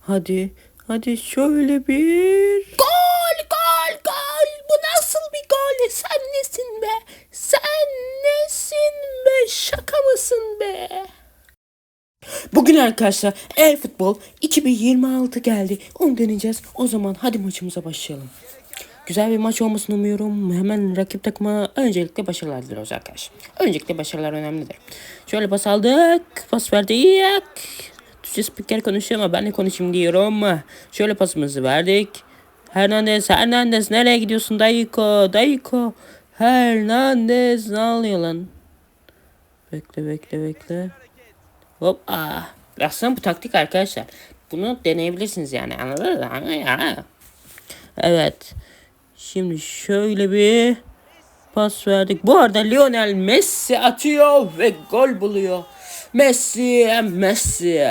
Hadi. Hadi şöyle bir. Gol gol gol. Bu nasıl bir gol? Sen nesin be? Sen nesin be? Şaka mısın be? Bugün arkadaşlar El Futbol 2026 geldi. Onu deneyeceğiz. O zaman hadi maçımıza başlayalım. Güzel bir maç olmasını umuyorum. Hemen rakip takıma öncelikle başarılar diliyoruz arkadaşlar. Öncelikle başarılar önemlidir. Şöyle pas aldık. Pas verdik. Türkçe spiker konuşuyor ama ben de konuşayım diyorum. Şöyle pasımızı verdik. Hernandez, Hernandez nereye gidiyorsun Dayko, Dayko. Hernandez ne alıyor lan? Bekle bekle bekle. Hop ah. Aslında bu taktik arkadaşlar. Bunu deneyebilirsiniz yani anladınız mı? Evet. Şimdi şöyle bir pas verdik. Bu arada Lionel Messi atıyor ve gol buluyor. Messi, Messi.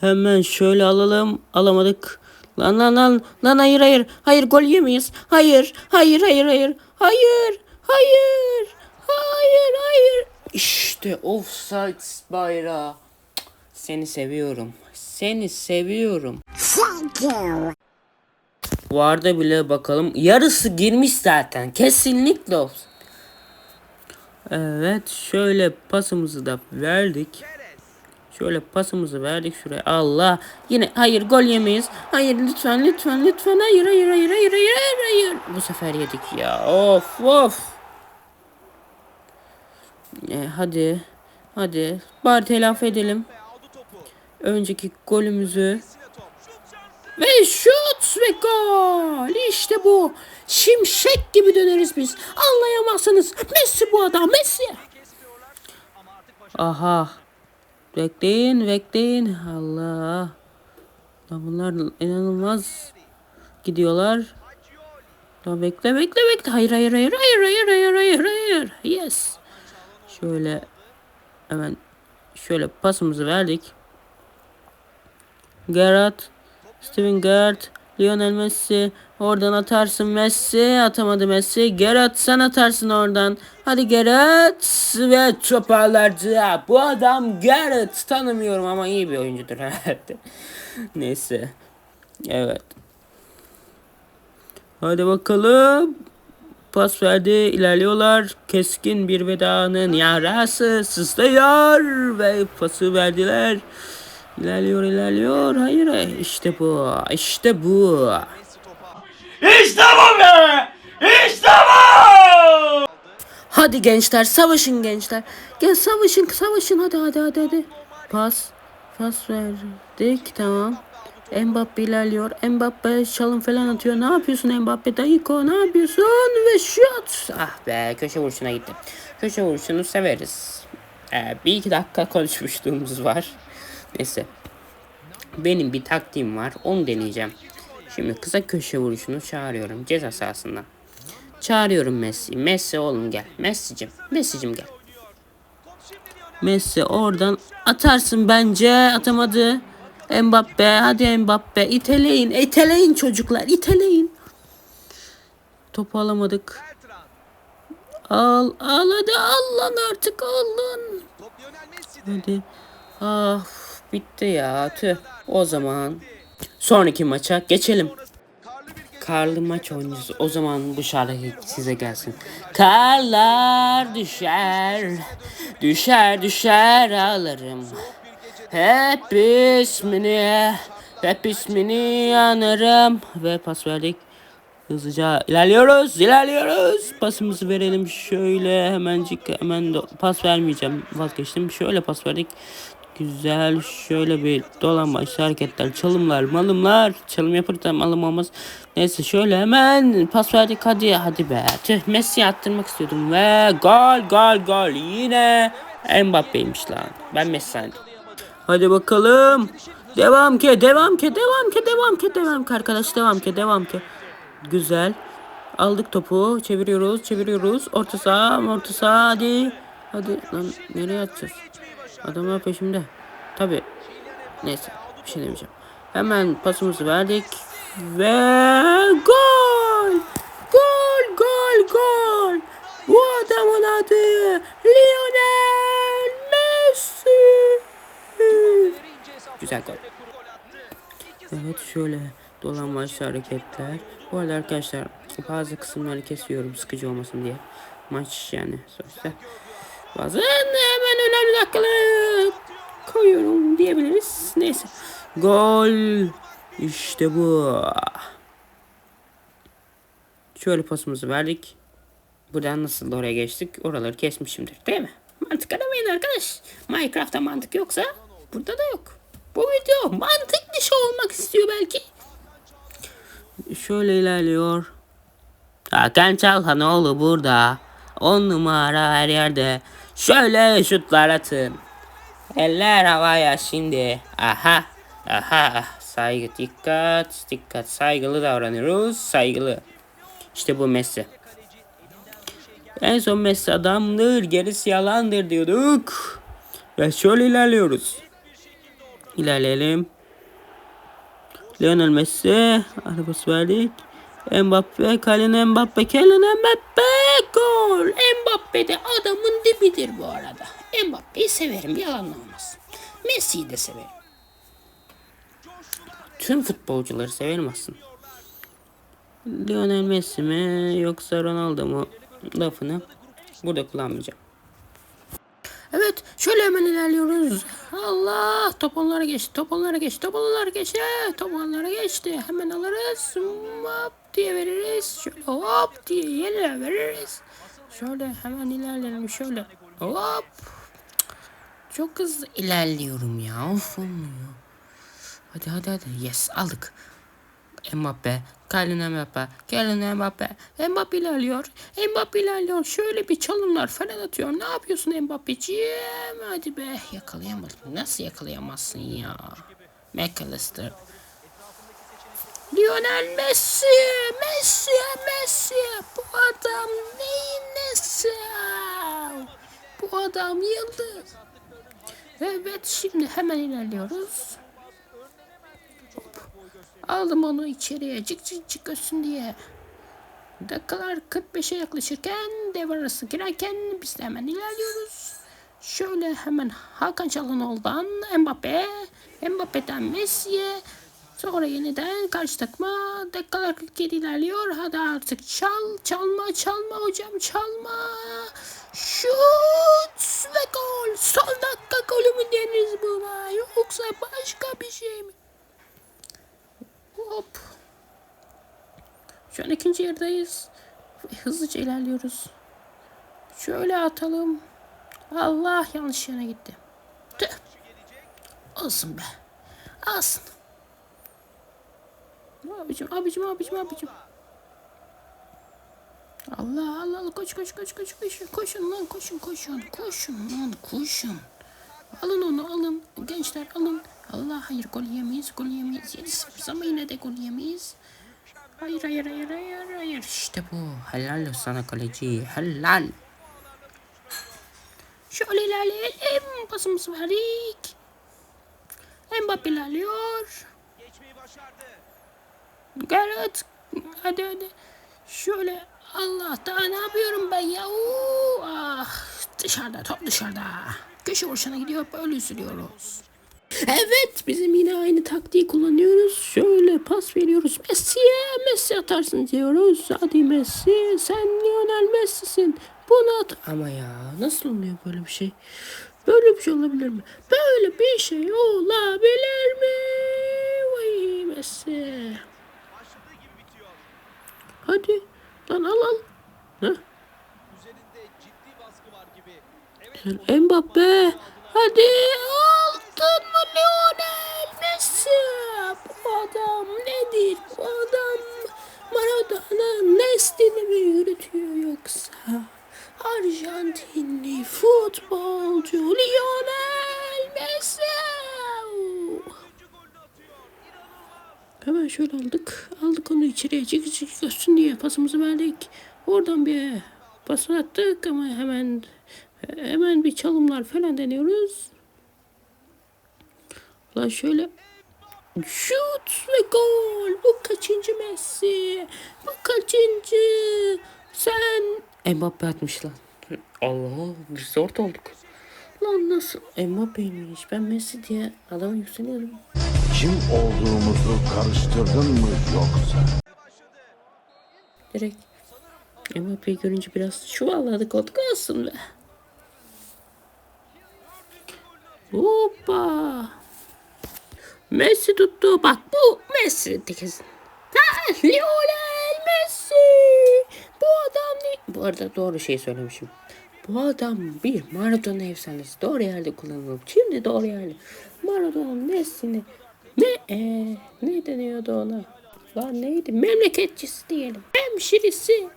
Hemen şöyle alalım. Alamadık. Lan lan lan. Lan hayır hayır. Hayır gol yemeyiz. Hayır. Hayır hayır hayır. Hayır. Hayır. Hayır hayır. İşte offside bayrağı. Seni seviyorum. Seni seviyorum. Varda bile bakalım. Yarısı girmiş zaten. Kesinlikle offside. Evet şöyle pasımızı da verdik. Şöyle pasımızı verdik şuraya. Allah. Yine hayır gol yemeyiz. Hayır lütfen lütfen lütfen. Hayır hayır hayır hayır hayır hayır. hayır. Bu sefer yedik ya. Of of. E, hadi. Hadi. Bari telafi edelim. Önceki golümüzü. Ve şut ve gol. İşte bu. Şimşek gibi döneriz biz. Anlayamazsınız. Messi bu adam. Messi. Aha. Bekleyin bekleyin. Allah. Lan bunlar inanılmaz gidiyorlar. Lan bekle bekle bekle. Hayır hayır hayır hayır hayır hayır hayır hayır. Yes. Şöyle hemen şöyle pasımızı verdik. Gerard, Steven Gerrard, Lionel Messi. Oradan atarsın Messi. Atamadı Messi. Gerard sen atarsın oradan. Hadi Gerard. Ve toparladı. Bu adam Gerard. Tanımıyorum ama iyi bir oyuncudur herhalde. Neyse. Evet. Hadi bakalım. Pas verdi. ilerliyorlar. Keskin bir vedanın yarası sızlıyor. Ve pası verdiler. İlerliyor ilerliyor. Hayır hayır. işte bu. İşte bu. İşte bu be! İşte bu! Hadi gençler savaşın gençler. Gel savaşın savaşın hadi hadi hadi hadi. Pas. Pas verdik tamam. Mbappe ilerliyor. Mbappe çalım falan atıyor. Ne yapıyorsun Mbappe? Dayıko ne yapıyorsun? Ve şut. Ah be köşe vuruşuna gitti. Köşe vuruşunu severiz. Ee, bir iki dakika konuşmuşluğumuz var. Neyse. Benim bir taktiğim var. Onu deneyeceğim. Şimdi kısa köşe vuruşunu çağırıyorum. Ceza sahasından. Çağırıyorum Messi. Messi oğlum gel. Messi'cim. Messi'cim gel. Messi oradan atarsın bence. Atamadı. Mbappe. Hadi Mbappe. İteleyin. İteleyin çocuklar. İteleyin. Topu alamadık. Al. Al hadi al lan artık al lan. Hadi. Ah bitti ya. Tüh. O zaman sonraki maça geçelim. Karlı maç oynuyoruz. O zaman bu şarkı size gelsin. Karlar düşer, düşer düşer ağlarım. Hep ismini, hep ismini anarım. Ve pas verdik. Hızlıca ilerliyoruz, ilerliyoruz. Pasımızı verelim şöyle hemencik hemen pas vermeyeceğim vazgeçtim. Şöyle pas verdik. Güzel şöyle bir dolanbaş hareketler, çalımlar, malımlar. Çalım yaparken malım olmaz. Neyse şöyle hemen pas verdik hadi hadi be. Tüh Messi'ye attırmak istiyordum ve gol gol gol yine Mbappe'ymiş lan. Ben Messi. Hadi bakalım. Devam ki, devam ki, devam ki, devam ki, devam ki arkadaş, devam ki, devam ki. Güzel. Aldık topu, çeviriyoruz, çeviriyoruz. Orta saha, orta saha, hadi. Hadi lan nereye atacağız? Adamlar peşimde. Tabi. Neyse, bir şey demeyeceğim. Hemen pasımızı verdik ve gol! Gol, gol, gol! Bu adamın adı Lionel Messi. Güzel gol. Evet şöyle dolambaçlı hareketler. Bu arada arkadaşlar bazı kısımları kesiyorum sıkıcı olmasın diye. Maç yani sonuçta. Bazen hemen önemli dakikaları koyuyorum diyebiliriz. Neyse. Gol. İşte bu. Şöyle pasımızı verdik. Buradan nasıl oraya geçtik? Oraları kesmişimdir değil mi? Mantık aramayın arkadaş. Minecraft'ta mantık yoksa burada da yok. Bu video mantık dışı olmak istiyor belki. Şöyle ilerliyor. Hakan Çalhanoğlu burada. On numara her yerde. Şöyle şutlar atın. Eller havaya şimdi. Aha. Aha. Saygı dikkat. Dikkat. Saygılı davranıyoruz. Saygılı. İşte bu Messi. En son Messi adamdır, gerisi yalandır diyorduk. Ve şöyle ilerliyoruz. İlerleyelim. Lionel Messi. Arabası verdik. Mbappe, Kylian Mbappe, Kylian Mbappe, gol. Mbappe de adamın dibidir bu arada. Mbappe'yi severim, yalan olmaz. Messi'yi de severim. Tüm futbolcuları severim aslında. Lionel Messi mi yoksa Ronaldo mu lafını burada kullanmayacağım. Evet şöyle hemen ilerliyoruz. Allah top onlara geçti top onlara geçti top onlara geçti top onlara geçti. Hemen alırız hop diye veririz. Şöyle hop diye yine veririz. Şöyle hemen ilerleyelim şöyle hop. Çok hızlı ilerliyorum ya of olmuyor. Hadi hadi hadi yes aldık. Mbappe, Kylian Mbappe, Kylian Mbappe, Mbappe ilerliyor, Mbappe ilerliyor. Şöyle bir çalımlar falan atıyor. Ne yapıyorsun Mbappe'ciğim? Hadi be yakalayamadım. Nasıl yakalayamazsın ya? McAllister. Lionel Messi, Messi, Messi. Bu adam neyin nesi? Bu adam yıldız. Evet şimdi hemen ilerliyoruz. Aldım onu içeriye cık cık cık ötsün diye. Dakikalar 45'e yaklaşırken devre arası girerken biz de hemen ilerliyoruz. Şöyle hemen Hakan Çalhanoğlu'dan Mbappe, Mbappe'den Messi'ye, sonra yeniden karşı takma. Dakikalar 47 ilerliyor. Hadi artık çal, çalma, çalma hocam, çalma. Şut ve gol. Son dakika golü mü deriz buna? Yoksa başka bir şey mi? Hop. Şu an ikinci yerdayız. Ve hızlıca ilerliyoruz. Şöyle atalım. Allah yanlış yana gitti. Tüh. Olsun be. Olsun. Abicim, abicim, abicim, abicim. Allah Allah koş koş koş koş koş koşun lan koşun koşun koşun lan koşun. Alın onu alın gençler alın. Allah hayır gol yemeyiz gol yemeyiz. 7-0 ama yine de gol yemeyiz. Hayır hayır hayır hayır hayır. İşte bu. Helal sana kaleci. Helal. Şöyle ilerleyelim. Pasımızı verdik. Mbappe ilerliyor. Garret. Hadi hadi. Şöyle Allah daha ne yapıyorum ben ya? Oo, ah dışarıda top dışarıda. Köşe vuruşuna gidiyor böyle üzülüyoruz. Evet bizim yine aynı taktiği kullanıyoruz. Şöyle pas veriyoruz. Messi'ye Messi atarsın diyoruz. Hadi Messi sen Lionel Messi'sin. Bunu at. Ama ya nasıl oluyor böyle bir şey? Böyle bir şey olabilir mi? Böyle bir şey olabilir mi? Vay Messi. Hadi lan al al. Heh. Sen Mbappe. Hadi aldın mı Lionel Messi? Bu adam nedir? Bu adam Maradona neslini mi yürütüyor yoksa? Arjantinli futbolcu Lionel Messi. Hemen şöyle aldık. Aldık onu içeriye çık çık görsün diye pasımızı verdik. Oradan bir pas attık ama hemen hemen bir çalımlar falan deniyoruz. Lan şöyle şut ve gol. Bu kaçıncı Messi? Bu kaçıncı? Sen Mbappe atmış lan. Allah biz zor olduk. Lan nasıl? Mbappe'ymiş. Ben Messi diye adama yükseliyorum. Kim olduğumuzu karıştırdın mı yoksa? Direkt Mbappe'yi görünce biraz çuvalladık olduk be. Hoppa. Messi tuttu. Bak bu Messi kesin. Lionel Messi. Bu adam ne? Bu arada doğru şey söylemişim. Bu adam bir Maradona efsanesi. Doğru yerde kullanılıyor. Şimdi doğru yerde. Maradona Messi'ni ne e, ne deniyordu ona? Lan neydi? Memleketçisi diyelim. Hemşirisi.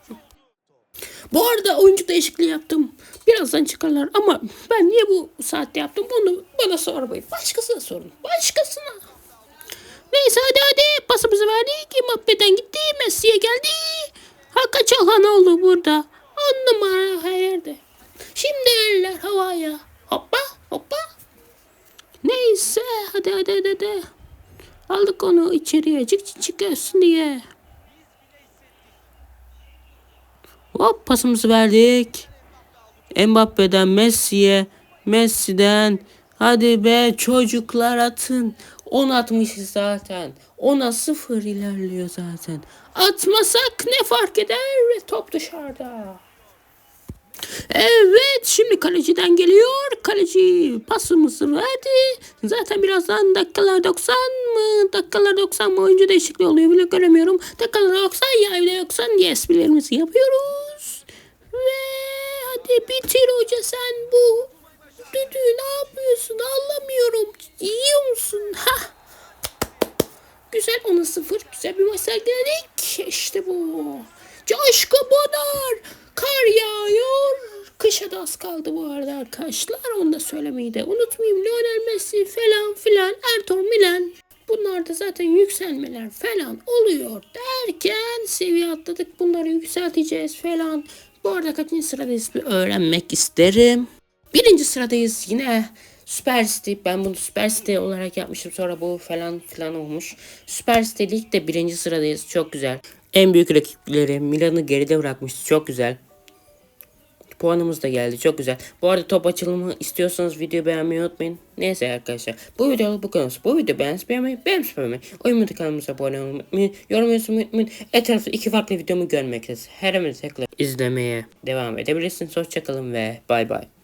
Bu arada oyuncu değişikliği yaptım. Birazdan çıkarlar ama ben niye bu saatte yaptım bunu bana sormayın. Başkasına sorun. Başkasına. Neyse hadi hadi pasımızı verdik. Mbappe'den gitti. Messi'ye geldi. Hakan Çalhan oldu burada. On numara her yerde. Şimdi eller havaya. Hoppa hoppa. Neyse hadi hadi hadi. hadi. Aldık onu içeriye. Çık çık çık gelsin diye. Hop pasımızı verdik. Mbappe'den Messi'ye. Messi'den hadi be çocuklar atın. 10 atmışız zaten. 10'a 0 ilerliyor zaten. Atmasak ne fark eder? Top dışarıda. Evet şimdi kaleciden geliyor. Kaleci pasımızı verdi. Zaten birazdan dakikalar 90 mı? Dakikalar 90 mı? Oyuncu değişikliği oluyor bile göremiyorum. Dakikalar 90 ya bile 90 yes bilerimizi yapıyoruz. Ve hadi bitir hoca sen bu düdüğü ne yapıyorsun anlamıyorum. Yiyor musun? Ha? Güzel 10'a 0. Güzel bir maç sergiledik. İşte bu. Coşku Bonar. Kar yağ 5'e de az kaldı bu arada arkadaşlar. Onu da söylemeyi de unutmayayım. Lionel Messi falan filan. Erton Milan. Bunlarda zaten yükselmeler falan oluyor derken seviye atladık. Bunları yükselteceğiz falan. Bu arada kaçıncı sıradayız bir öğrenmek isterim. Birinci sıradayız yine. Süper City ben bunu Süper City olarak yapmıştım sonra bu falan filan olmuş. Süper City Lig'de birinci sıradayız çok güzel. En büyük rakipleri Milan'ı geride bırakmıştı çok güzel. Puanımız da geldi. Çok güzel. Bu arada top açılımı istiyorsanız videoyu beğenmeyi unutmayın. Neyse arkadaşlar. Bu videoluk bu kadar. Bu video beğenmeyi beğenmeyi beğenmeyi beğenmeyi. Oyun kanalımıza abone olmayı unutmayın. Yorum yazmayı unutmayın. Etrafta iki farklı videomu görmek Her hemen tekrar izlemeye devam edebilirsiniz. Hoşçakalın ve bay bay.